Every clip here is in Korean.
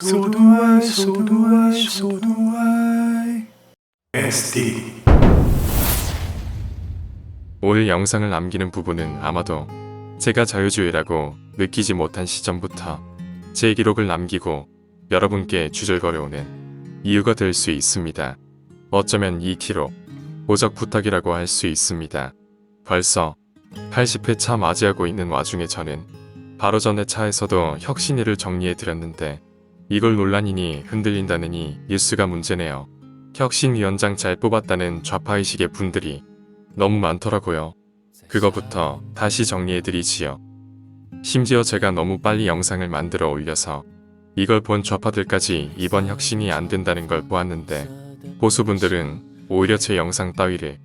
소두알 소두알 소두알 SD 오늘 영상을 남기는 부분은 아마도 제가 자유주의라고 느끼지 못한 시점부터 제 기록을 남기고 여러분께 주절거려오는 이유가 될 수 있습니다. 어쩌면 이 기록 오적 부탁이라고 할 수 있습니다. 벌써 80회 차 맞이하고 있는 와중에 저는 바로 전에 차에서도 혁신위를 정리해 드렸는데 이걸 논란이니 흔들린다느니 뉴스가 문제네요. 혁신위원장 잘 뽑았다는 좌파의식의 분들이 너무 많더라고요. 그거부터 다시 정리해드리지요. 심지어 제가 너무 빨리 영상을 만들어 올려서 이걸 본 좌파들까지 이번 혁신이 안 된다는 걸 보았는데 보수분들은 오히려 제 영상 따위를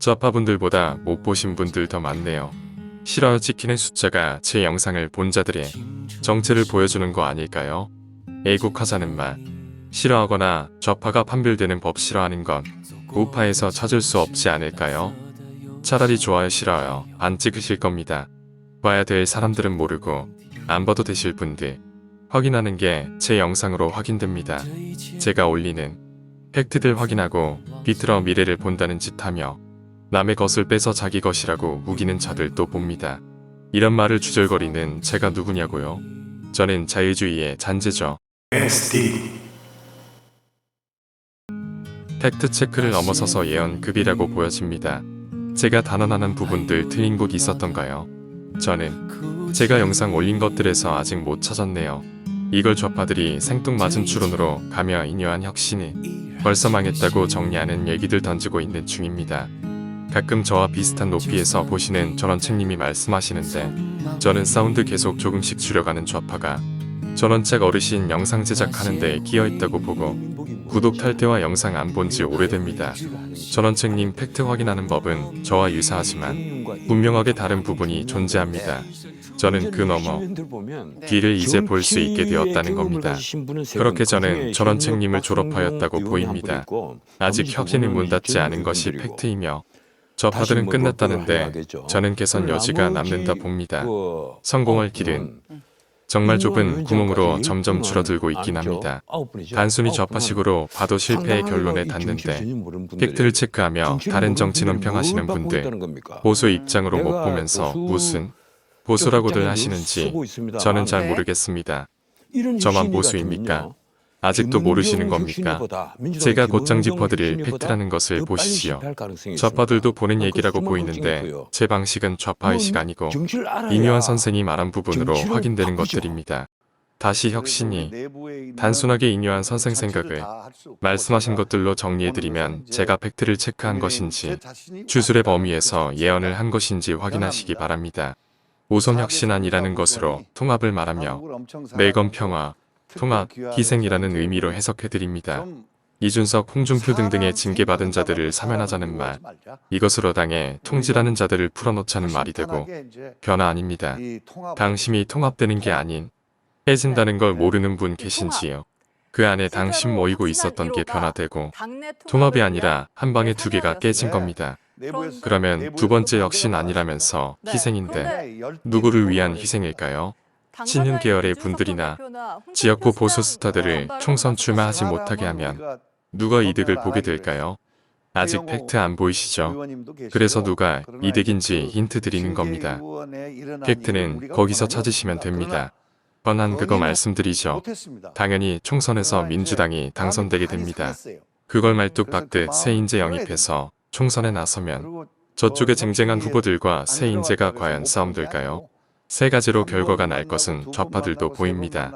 좌파분들보다 못 보신 분들 더 많네요. 싫어요 찍히는 숫자가 제 영상을 본 자들의 정체를 보여주는 거 아닐까요? 애국하자는 말. 싫어하거나 좌파가 판별되는 법 싫어하는 건 우파에서 찾을 수 없지 않을까요? 차라리 좋아요 싫어요 안 찍으실 겁니다. 봐야 될 사람들은 모르고 안 봐도 되실 분들 확인하는 게 제 영상으로 확인됩니다. 제가 올리는 팩트들 확인하고 비틀어 미래를 본다는 짓 하며 남의 것을 빼서 자기 것이라고 우기는 자들도 봅니다. 이런 말을 주절거리는 제가 누구냐고요? 저는 자유주의의 잔재죠. SD 팩트 체크를 넘어서서 예언급이라고 보여집니다. 제가 단언하는 부분들 틀린 곳 있었던가요? 저는 제가 영상 올린 것들에서 아직 못 찾았네요. 이걸 좌파들이 생뚱맞은 추론으로 가며 인여한 혁신이 벌써 망했다고 정리하는 얘기들 던지고 있는 중입니다. 가끔 저와 비슷한 높이에서 보시는 전원책님이 말씀하시는데 저는 사운드 계속 조금씩 줄여가는 좌파가 전원책 어르신 영상 제작하는 데 끼어있다고 보고 구독 탈퇴와 영상 안 본 지 오래됩니다. 전원책님 팩트 확인하는 법은 저와 유사하지만 분명하게 다른 부분이 존재합니다. 저는 그 너머 뒤를 이제 볼 수 있게 되었다는 겁니다. 그렇게 저는 전원책님을 졸업하였다고 보입니다. 아직 혁신이 문 닫지 않은 것이 팩트이며 저 파들은 끝났다는데 저는 개선 여지가 남는다 봅니다. 성공할 길은 정말 좁은 구멍으로 점점 줄어들고 있긴 합니다. 단순히 좌파식으로 봐도 실패의 결론에 닿는데 팩트를 체크하며 다른 정치 논평하시는 분들 보수 입장으로 못 보면서 무슨 보수라고들 하시는지 저는 잘 모르겠습니다. 저만 보수입니까? 아직도 모르시는 겁니까? 제가 곧장 짚어드릴 팩트라는 것을 보시지요. 좌파들도 보는 얘기라고 보이는데 제 방식은 좌파의식 아니고 이묘한 선생이 말한 부분으로 확인되는 것들입니다. 다시 혁신이 단순하게 이묘한 선생 생각을 말씀하신 것들로 정리해드리면 제가 팩트를 체크한 것인지 주술의 범위에서 예언을 한 것인지 확인하시기 바랍니다. 우선 혁신안이라는 것으로 통합을 말하며 매건 평화, 통합, 희생이라는 의미로 해석해드립니다. 이준석, 홍준표 등등의 징계받은 자들을 사면하자는 말, 이것으로 당해 통지라는 자들을 풀어놓자는 말이 되고 변화 아닙니다. 당심이 통합되는 게 아닌 해진다는 걸 모르는 분 계신지요? 그 안에 당심 모이고 있었던 게 변화되고 통합이 아니라 한 방에 두 개가 깨진 겁니다. 그러면 두 번째 역신 아니라면서 희생인데 누구를 위한 희생일까요? 친윤 계열의 분들이나 지역구 보수 스타들을 총선 출마하지 못하게 하면 누가 이득을 보게 될까요? 아직 팩트 안 보이시죠? 그래서 누가 이득인지 힌트 드리는 겁니다. 팩트는 거기서 찾으시면 됩니다. 뻔한 그거 말씀드리죠. 당연히 총선에서 민주당이 당선되게 됩니다. 그걸 말뚝 박듯 새 인재 영입해서 총선에 나서면 저쪽에 쟁쟁한 후보들과 새 인재가 과연 싸움될까요? 세 가지로 결과가 날 것은 좌파들도 보입니다.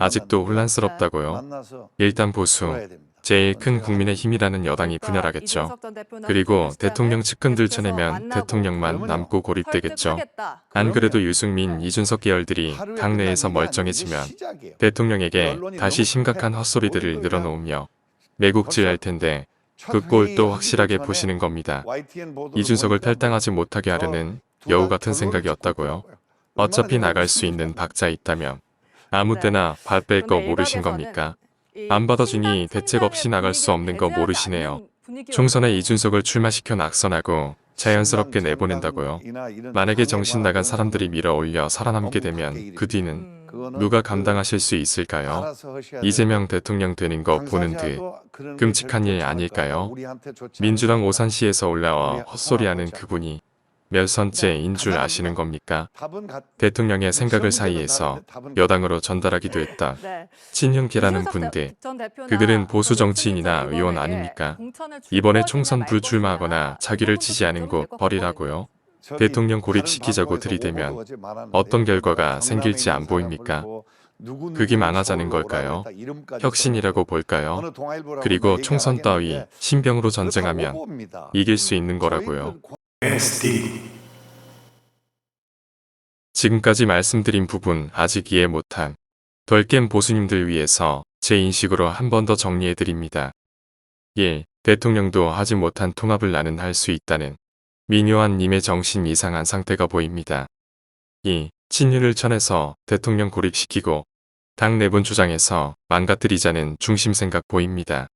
아직도 혼란스럽다고요? 일단 보수, 제일 큰 국민의 힘이라는 여당이 분열하겠죠. 그리고 대통령 측근들 쳐내면 대통령만 남고 고립되겠죠. 안 그래도 유승민, 이준석 계열들이 당내에서 멀쩡해지면 대통령에게 다시 심각한 헛소리들을 늘어놓으며 매국지할 텐데 그꼴또 확실하게 보시는 겁니다. 이준석을 탈당하지 못하게 하려는 여우 같은 생각이었다고요. 어차피 나갈 수 있는 박자 있다면 아무 때나 발 뺄 거 모르신 겁니까? 안 받아주니 대책 없이 나갈 수 없는 거 모르시네요. 총선에 이준석을 출마시켜 낙선하고 자연스럽게 내보낸다고요. 만약에 정신 나간 사람들이 밀어 올려 살아남게 되면 그 뒤는 누가 감당하실 수 있을까요? 이재명 대통령 되는 거 보는 듯 끔찍한 일 아닐까요? 민주당 오산시에서 올라와 헛소리하는 그분이 몇 선째인 줄 아시는 겁니까? 대통령의 생각을 사이에서 여당으로 전달하기도 했다. 네. 친윤계라는 분들, 그들은 보수 정치인이나 의원 아닙니까? 이번에 총선 불출마하거나 자기를 지지하는 곳 버리라고요. 대통령 고립시키자고 들이대면 어떤 결과가 생길지 안 보입니까? 그게 망하자는 걸까요? 혁신이라고 볼까요? 그리고 총선 따위 신병으로 전쟁하면 이길 수 있는 거라고요. SD 지금까지 말씀드린 부분 아직 이해 못한 덜깬 보수님들 위해서 제 인식으로 한 번 더 정리해 드립니다. 1. 대통령도 하지 못한 통합을 나는 할 수 있다는 민요한 님의 정신 이상한 상태가 보입니다. 2. 친윤을 쳐내서 대통령 고립시키고 당 내분 주장에서 망가뜨리자는 중심 생각 보입니다.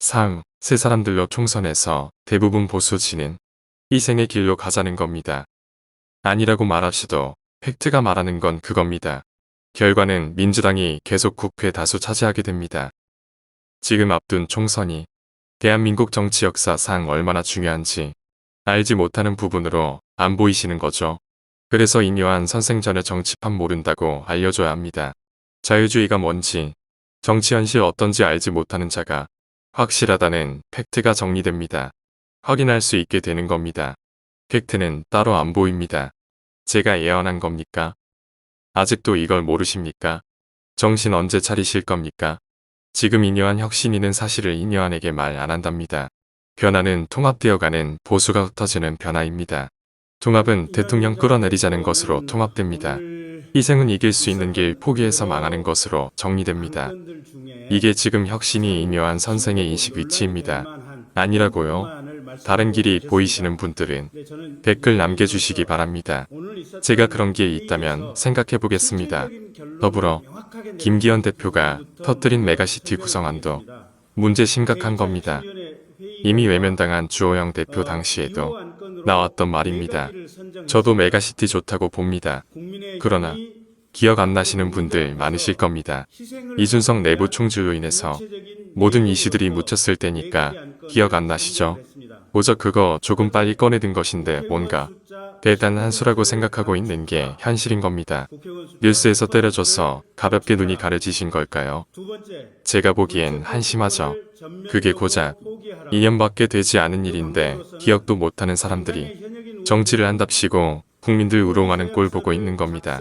3. 세 사람들로 총선에서 대부분 보수 지는 희생의 길로 가자는 겁니다. 아니라고 말하시도 팩트가 말하는 건 그겁니다. 결과는 민주당이 계속 국회 다수 차지하게 됩니다. 지금 앞둔 총선이 대한민국 정치 역사상 얼마나 중요한지 알지 못하는 부분으로 안 보이시는 거죠. 그래서 이묘한 선생전의 정치판 모른다고 알려줘야 합니다. 자유주의가 뭔지, 정치 현실 어떤지 알지 못하는 자가 확실하다는 팩트가 정리됩니다. 확인할 수 있게 되는 겁니다. 팩트는 따로 안 보입니다. 제가 예언한 겁니까? 아직도 이걸 모르십니까? 정신 언제 차리실 겁니까? 지금 이녀한 혁신이는 사실을 이녀한에게 말 안 한답니다. 변화는 통합되어가는 보수가 흩어지는 변화입니다. 통합은 대통령 끌어내리자는 것으로 통합됩니다. 희생은 이길 수 있는 길 포기해서 망하는 것으로 정리됩니다. 이게 지금 혁신이 이묘한 선생의 인식 위치입니다. 아니라고요? 다른 길이 보이시는 분들은 댓글 남겨주시기 바랍니다. 제가 그런 게 있다면 생각해 보겠습니다. 더불어 김기현 대표가 터뜨린 메가시티 구성안도 문제 심각한 겁니다. 이미 외면당한 주호영 대표 당시에도 나왔던 말입니다. 저도 메가시티 좋다고 봅니다. 그러나 기억 안 나시는 분들 많으실 겁니다. 이준석 내부 총질로 인해서 모든 이슈들이 묻혔을 때니까 기억 안 나시죠? 오저 그거 조금 빨리 꺼내든 것인데 뭔가 대단한 수라고 생각하고 있는 게 현실인 겁니다. 뉴스에서 때려줘서 가볍게 눈이 가려지신 걸까요? 제가 보기엔 한심하죠. 그게 고작 2년밖에 되지 않은 일인데 기억도 못하는 사람들이 정치를 한답시고 국민들 우롱하는 꼴 보고 있는 겁니다.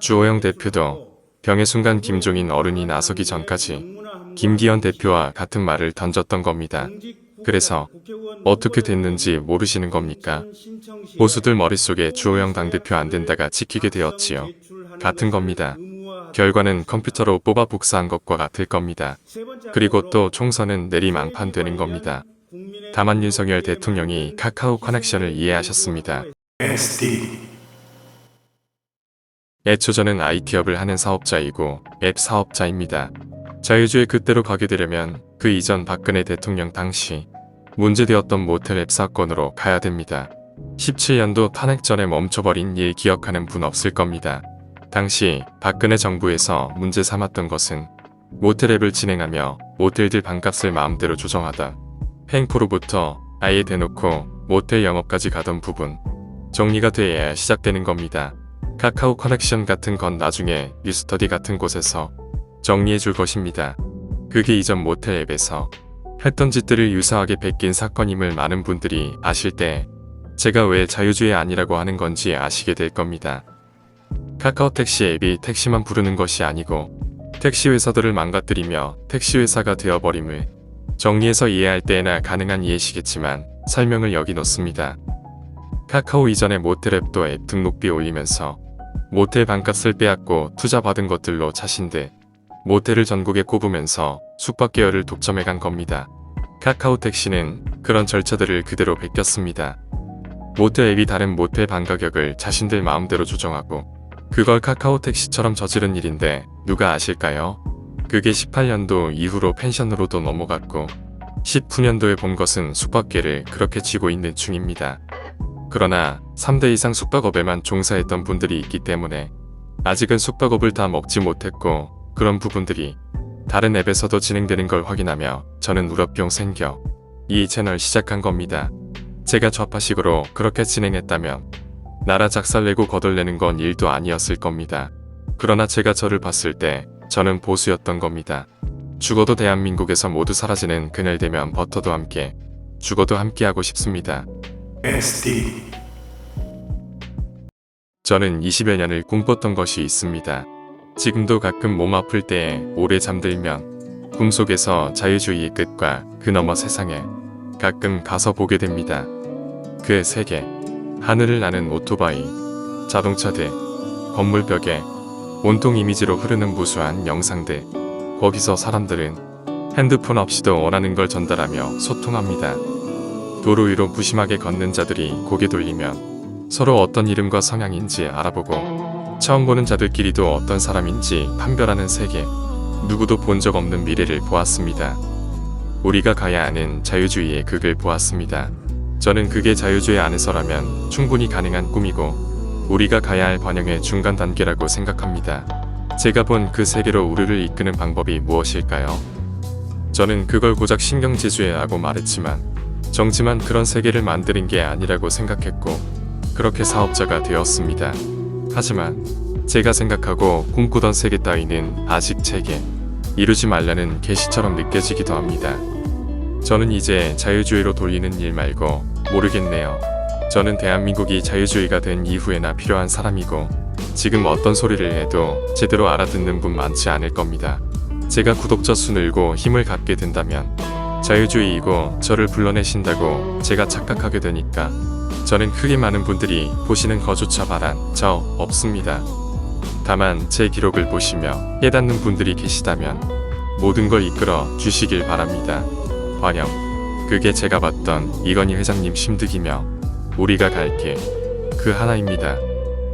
주호영 대표도 병의 순간 김종인 어른이 나서기 전까지 김기현 대표와 같은 말을 던졌던 겁니다. 그래서 어떻게 됐는지 모르시는 겁니까? 보수들 머릿속에 주호영 당대표 안 된다가 지키게 되었지요. 같은 겁니다. 결과는 컴퓨터로 뽑아 복사한 것과 같을 겁니다. 그리고 또 총선은 내리망판 되는 겁니다. 다만 윤석열 대통령이 카카오 커넥션을 이해하셨습니다. SD 애초 저는 IT업을 하는 사업자이고 앱 사업자입니다. 자유주의 그때로 가게 되려면 그 이전 박근혜 대통령 당시 문제되었던 모텔 앱 사건으로 가야 됩니다. 17년도 탄핵 전에 멈춰버린 일 기억하는 분 없을 겁니다. 당시 박근혜 정부에서 문제 삼았던 것은 모텔 앱을 진행하며 모텔들 방값을 마음대로 조정하다. 횡포로부터 아예 대놓고 모텔 영업까지 가던 부분 정리가 돼야 시작되는 겁니다. 카카오 커넥션 같은 건 나중에 뉴스터디 같은 곳에서 정리해 줄 것입니다. 그게 이전 모텔 앱에서 했던 짓들을 유사하게 베낀 사건임을 많은 분들이 아실 때 제가 왜 자유주의 아니라고 하는 건지 아시게 될 겁니다. 카카오 택시 앱이 택시만 부르는 것이 아니고 택시 회사들을 망가뜨리며 택시 회사가 되어버림을 정리해서 이해할 때에나 가능한 이해시겠지만 설명을 여기 놓습니다. 카카오 이전의 모텔 앱도 앱 등록비 올리면서 모텔 반값을 빼앗고 투자 받은 것들로 자신들 모텔을 전국에 꼽으면서 숙박 계열을 독점해 간 겁니다. 카카오 택시는 그런 절차들을 그대로 베꼈습니다. 모텔 앱이 다른 모텔 반 가격을 자신들 마음대로 조정하고 그걸 카카오 택시처럼 저지른 일인데 누가 아실까요? 그게 18년도 이후로 펜션으로도 넘어갔고 19년도에 본 것은 숙박계를 그렇게 쥐고 있는 중입니다. 그러나 3대 이상 숙박업에만 종사했던 분들이 있기 때문에 아직은 숙박업을 다 먹지 못했고 그런 부분들이 다른 앱에서도 진행되는 걸 확인하며 저는 우려병 생겨 이 채널 시작한 겁니다. 제가 좌파식으로 그렇게 진행했다면 나라 작살내고 거덜내는 건 일도 아니었을 겁니다. 그러나 제가 저를 봤을 때 저는 보수였던 겁니다. 죽어도 대한민국에서 모두 사라지는 그날 되면 버터도 함께 죽어도 함께 하고 싶습니다. SD 저는 20여 년을 꿈꿨던 것이 있습니다. 지금도 가끔 몸 아플 때에 오래 잠들면 꿈속에서 자유주의의 끝과 그 너머 세상에 가끔 가서 보게 됩니다. 그 세계, 하늘을 나는 오토바이, 자동차들, 건물 벽에 온통 이미지로 흐르는 무수한 영상들, 거기서 사람들은 핸드폰 없이도 원하는 걸 전달하며 소통합니다. 도로 위로 무심하게 걷는 자들이 고개 돌리면 서로 어떤 이름과 성향인지 알아보고 처음 보는 자들끼리도 어떤 사람인지 판별하는 세계 누구도 본 적 없는 미래를 보았습니다. 우리가 가야 하는 자유주의의 극을 보았습니다. 저는 그게 자유주의 안에서라면 충분히 가능한 꿈이고 우리가 가야 할 번영의 중간 단계라고 생각합니다. 제가 본 그 세계로 우리를 이끄는 방법이 무엇일까요? 저는 그걸 고작 신경지주의라고 말했지만 정치만 그런 세계를 만드는 게 아니라고 생각했고 그렇게 사업자가 되었습니다. 하지만 제가 생각하고 꿈꾸던 세계 따위는 아직 제게 이루지 말라는 계시처럼 느껴지기도 합니다. 저는 이제 자유주의로 돌리는 일 말고 모르겠네요. 저는 대한민국이 자유주의가 된 이후에나 필요한 사람이고 지금 어떤 소리를 해도 제대로 알아듣는 분 많지 않을 겁니다. 제가 구독자 수 늘고 힘을 갖게 된다면 자유주의이고 저를 불러내신다고 제가 착각하게 되니까 저는 크게 많은 분들이 보시는 거조차 바란 저 없습니다. 다만 제 기록을 보시며 깨닫는 분들이 계시다면 모든 걸 이끌어 주시길 바랍니다. 번영. 그게 제가 봤던 이건희 회장님 심득이며 우리가 갈 길. 그 하나입니다.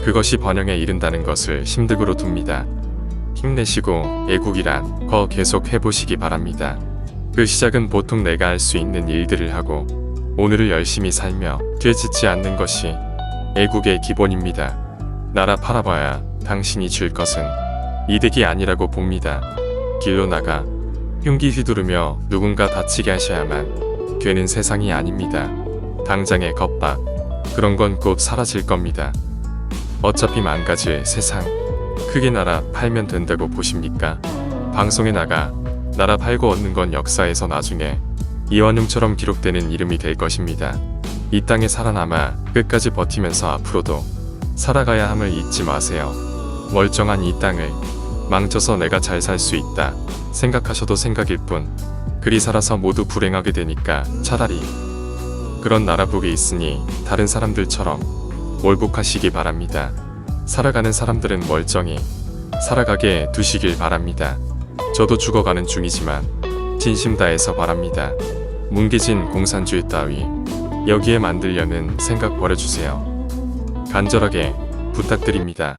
그것이 번영에 이른다는 것을 심득으로 둡니다. 힘내시고 애국이란 거 계속 해보시기 바랍니다. 그 시작은 보통 내가 할 수 있는 일들을 하고 오늘을 열심히 살며 뒤짓지 않는 것이 애국의 기본입니다. 나라 팔아봐야 당신이 줄 것은 이득이 아니라고 봅니다. 길로 나가 흉기 휘두르며 누군가 다치게 하셔야만 되는 세상이 아닙니다. 당장의 겁박 그런 건 곧 사라질 겁니다. 어차피 망가질 세상 크게 나라 팔면 된다고 보십니까? 방송에 나가 나라 팔고 얻는 건 역사에서 나중에 이완용처럼 기록되는 이름이 될 것입니다. 이 땅에 살아남아 끝까지 버티면서 앞으로도 살아가야 함을 잊지 마세요. 멀쩡한 이 땅을 망쳐서 내가 잘 살 수 있다 생각하셔도 생각일 뿐 그리 살아서 모두 불행하게 되니까 차라리 그런 나라복이 있으니 다른 사람들처럼 월복하시기 바랍니다. 살아가는 사람들은 멀쩡히 살아가게 두시길 바랍니다. 저도 죽어가는 중이지만 진심 다해서 바랍니다. 뭉개진 공산주의 따위 여기에 만들려는 생각 버려주세요. 간절하게 부탁드립니다.